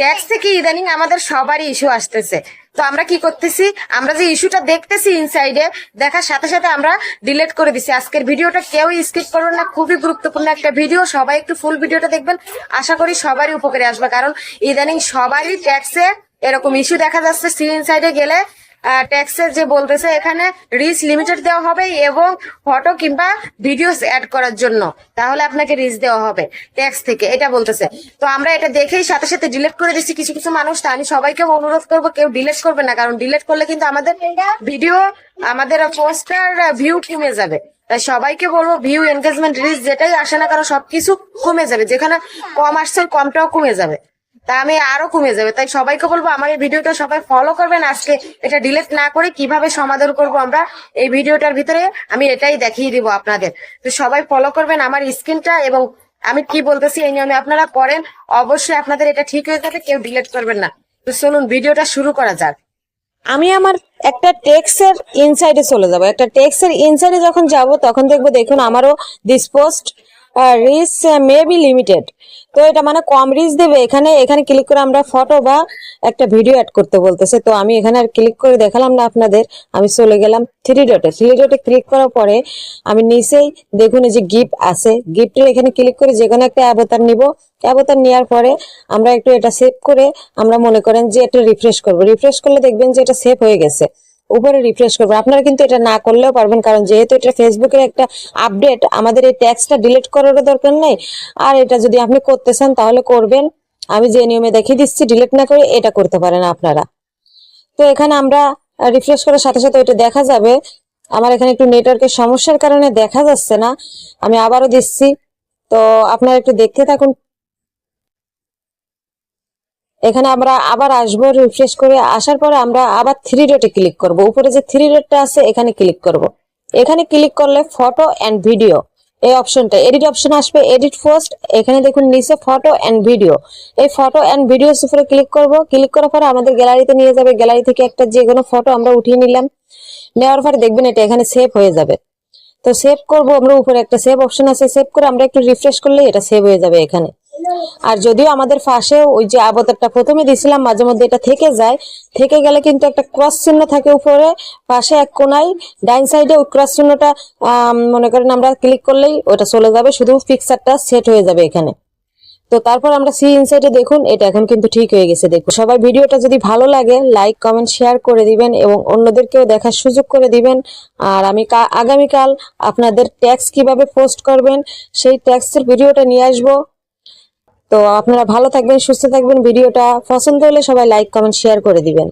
Tax থেকে ইদানিং আমাদের সবারই ইস্যু আসতেছে। তো আমরা কি করতেছি? আমরা যে ইস্যুটা দেখতেছি ইনসাইডে দেখার সাথে সাথে আমরা ডিলেট করে দিছি। আজকের ভিডিওটা কেউ স্কিপ করবেন না, খুবই গুরুত্বপূর্ণ একটা ভিডিও সবাই একটু ফুল ভিডিওটা দেখবেন। আশা করি সবারই উপকারে আসবে, কারণ ইদানিং সবারই ট্যাক্সে এরকম ইস্যু দেখা যাচ্ছে। সি ইনসাইডে গেলে ট্যাক্সের যে বলতেছে, এখানে রিচ লিমিটেড দেওয়া হবে এবং ফটো কিংবা ভিডিওস অ্যাড করার জন্য। তাহলে আপনাকে রিচ দেওয়া হবে ট্যাক্স থেকে, এটা বলতেছে। তো আমরা এটা দেখেই সাথে সাথে ডিলেট করে দিচ্ছি কিছু কিছু মানুষ, তা আমি সবাইকে অনুরোধ করব, কেউ ডিলেট করবে না, কারণ ডিলেট করলে কিন্তু আমাদের ভিডিও আমাদের পোস্টার ভিউ কমে যাবে। তাই সবাইকে বলব ভিউ এনগেজমেন্ট রিচ যেটাই আসে না কারণ সবকিছু কমে যাবে। যেখানে কম আসছে, কমটাও কমে যাবে। তা আমি আরও কমে যাবে। তাই সবাইকে বলব, আমার এই ভিডিওটা সবাই ফলো করবেন। আজকে এটা ডিলেট না করে কীভাবে সমাধান করব আমরা, এই ভিডিওটার ভিতরে আমি এটাই দেখিয়ে দিব আপনাদের। তো সবাই ফলো করবেন আমার স্ক্রিনটা এবং আমি কি বলতেছি এই নিয়মে আপনারা করেন অবশ্যই আপনাদের এটা ঠিক হয়ে যাবে, কেউ ডিলেট করবেন না। তো চলুন, ভিডিওটা শুরু করা যাক। আমি আমার একটা টেক্সের ইনসাইডে চলে যাব। একটা টেক্সের ইনসাইডে যখন যাব, তখন দেখব দেখুন, আমারও this post reach may be limited তো এটা মানে কম রিচ দেবে। এখানে এখানে ক্লিক করে আমরা ফটো বা একটা ভিডিও অ্যাড করতে বলতেছে। তো আমি এখানে আর ক্লিক করে দেখালাম না আপনাদের। আমি চলে গেলাম থ্রি ডটে থ্রি ডটে ক্লিক করার পরে আমি নিচেই দেখুন এই যে গিফট আছে। গিফটের এখানে ক্লিক করে যে কোনো একটা অ্যাবতার নিব। অ্যাবতার নেওয়ার পরে আমরা একটু এটা সেভ করে আমরা মনে করেন যে এটা রিফ্রেশ করব। রিফ্রেশ করলে দেখবেন যে এটা সেভ হয়ে গেছে। উপরে রিফ্রেশ করব। আপনারা কিন্তু এটা না করলেও পারবেন, কারণ যেহেতু এটা ফেসবুকের একটা আপডেট আমাদের এই ট্যাক্সটা ডিলিট করারও দরকার নেই। আর এটা যদি আপনি করতে চান, তাহলে করবেন। আমি যে নিয়মে দেখিয়ে দিচ্ছি ডিলিট না করে এটা করতে পারেন আপনারা। তো এখানে আমরা রিফ্রেশ করার সাথে সাথে এটা দেখা যাবে। আমার এখানে একটু নেটওয়ার্কের সমস্যার কারণে দেখা যাচ্ছে না। আমি আবারও দিচ্ছি। তো আপনারা একটু দেখতে থাকুন। এখানে আমরা আবার আসব রিফ্রেশ করে। আসার পরে আমরা আবার থ্রি ডটে ক্লিক করব। উপরে যে থ্রি ডটটা আছে, এখানে ক্লিক করব। এখানে ক্লিক করলে ফটো অ্যান্ড ভিডিও এই অপশনটা এডিট অপশন আসবে এডিট ফার্স্ট এখানে দেখুন, নিচে ফটো অ্যান্ড ভিডিও এই ফটো অ্যান্ড ভিডিওস উপরে ক্লিক করব। ক্লিক করার পরে আমাদের গ্যালারিতে নিয়ে যাবে। গ্যালারি থেকে একটা যে কোনো ফটো আমরা উঠিয়ে নিলাম। নেওয়ার পরে দেখবেন এটা এখানে সেভ হয়ে যাবে। তো সেভ করব আমরা উপরে একটা সেভ অপশন আছে। সেভ করে আমরা একটু রিফ্রেশ করলে এটা সেভ হয়ে যাবে এখানে। আর যদিও আমাদের পাশে ওই যে আবতারটা প্রথমে দিছিলাম মাঝে মধ্যে এটা থেকে যায়। থেকে গেলে কিন্তু একটা ক্রস চিহ্ন থাকে উপরে, পাশে এক কোনায় ডাইন সাইডে ওই ক্রস চিহ্নটা মনে করেন আমরা ক্লিক করলেই ওটা চলে যাবে, শুধু পিকচারটা সেট হয়ে যাবে এখানে। তো তারপর আমরা সি ইনসাইডে দেখুন, এটা এখন কিন্তু ঠিক হয়ে গেছে, দেখুন। সবাই ভিডিওটা যদি ভালো লাগে লাইক কমেন্ট শেয়ার করে দিবেন এবং অন্যদেরকেও দেখার সুযোগ করে দিবেন। আর আমি আগামীকাল আপনাদের ট্যাক্স কীভাবে পোস্ট করবেন, সেই ট্যাক্সের ভিডিওটা নিয়ে আসব। তো আপনারা ভালো থাকবেন, সুস্থ থাকবেন, ভিডিওটা পছন্দ হলে সবাই লাইক কমেন্ট শেয়ার করে দিবেন।